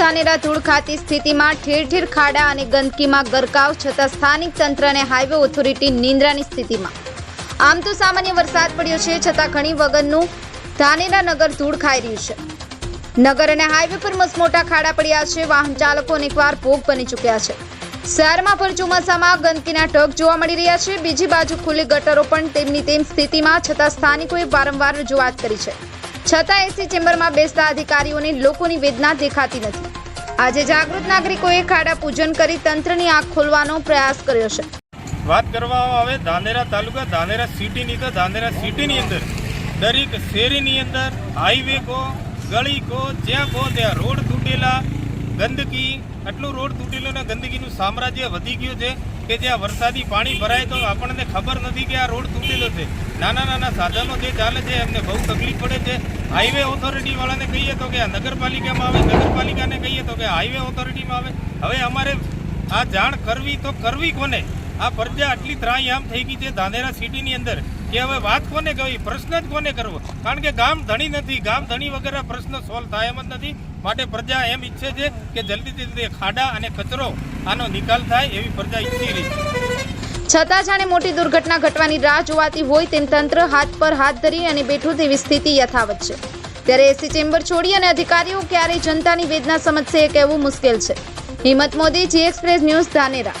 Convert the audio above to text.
ધાનેરા ધૂળ ખાતી સ્થિતિમાં ઠેર ઠેર ખાડા અને ગંદકીમાં ગરકાવ છતાં સ્થાનિક તંત્ર અને હાઈવે ઓથોરિટી નિંદ્રાની સ્થિતિમાં. આમ તો સામાન્ય વરસાદ પડ્યો છે, છતાં ઘણી વગરનું ધાનેરા નગર ધૂળ ખાઈ રહ્યું છે. નગર અને હાઈવે પર મસમોટા ખાડા પડ્યા છે, વાહન ચાલકો અનેકવાર ભોગ બની ચૂક્યા છે. શહેરમાં ભર ચોમાસામાં ગંદકીના ઢગ જોવા મળી રહ્યા છે, બીજી બાજુ ખુલ્લી ગટરો પણ તેમની તેમ સ્થિતિમાં, છતાં સ્થાનિકોએ વારંવાર રજૂઆત કરી છે. છતાં એસી ચેમ્બરમાં બેસતા અધિકારીઓને લોકોની વેદના દેખાતી નથી. આજે જાગૃત નાગરિકોએ ખાડા પૂજન કરી તંત્રની આંખ ખોલવાનો પ્રયાસ કર્યો છે. વાત કરવામાં આવે ધાનેરા તાલુકા, ધાનેરા સિટીની તો ધાનેરા સિટીની અંદર દરેક શેરીની અંદર હાઈવે કો ગળી કો જ્યાં કો ત્યાં રોડ તૂટેલા ગંદકી. આટલું રોડ તૂટેલો ને ગંદકીનું સામ્રાજ્ય વધી ગયું છે. કે જ્યાં વરસાદી પાણી ભરાય તો આપણને ખબર નથી કે આ રોડ તૂટેલો છે. નાના નાના સાધનો જે ચાલે છે, એમને બહુ તકલીફ પડે છે. હાઈવે ઓથોરિટી વાળાને કહીએ તો કે આ નગરપાલિકામાં આવે, નગરપાલિકાને કહીએ તો કે હાઈવે ઓથોરિટીમાં આવે. હવે અમારે આ જાણ કરવી તો કરવી કોને? આ પ્રજા આટલી ત્રાહીયામ થઈ ગઈ છે ધાનેરા સિટીની અંદર કે હવે વાત કોને કરવી? પ્રશ્ન જ કોને કરવો? કારણ કે ગામ ધણી નથી, ગામ ધણી વગર પ્રશ્ન સોલ્વ થાય એમ જ નથી. માટે પ્રજા એમ ઈચ્છે છે કે જલ્દી જલ્દી ખાડા અને કચરો આનો નિકાલ થાય એવી પ્રજા ઈચ્છી રહી છે. છતાં જાણે મોટી દુર્ઘટના ઘટવાની રાહ જોવાતી હોય તેમ તંત્ર હાથ પર હાથ ધરી અને બેઠું તેવી સ્થિતિ યથાવત છે. ત્યારે એસી ચેમ્બર છોડી અને અધિકારીઓ ક્યારે જનતાની વેદના સમજશે એ કહેવું મુશ્કેલ છે. Himmat Modi, G express news Dhanera.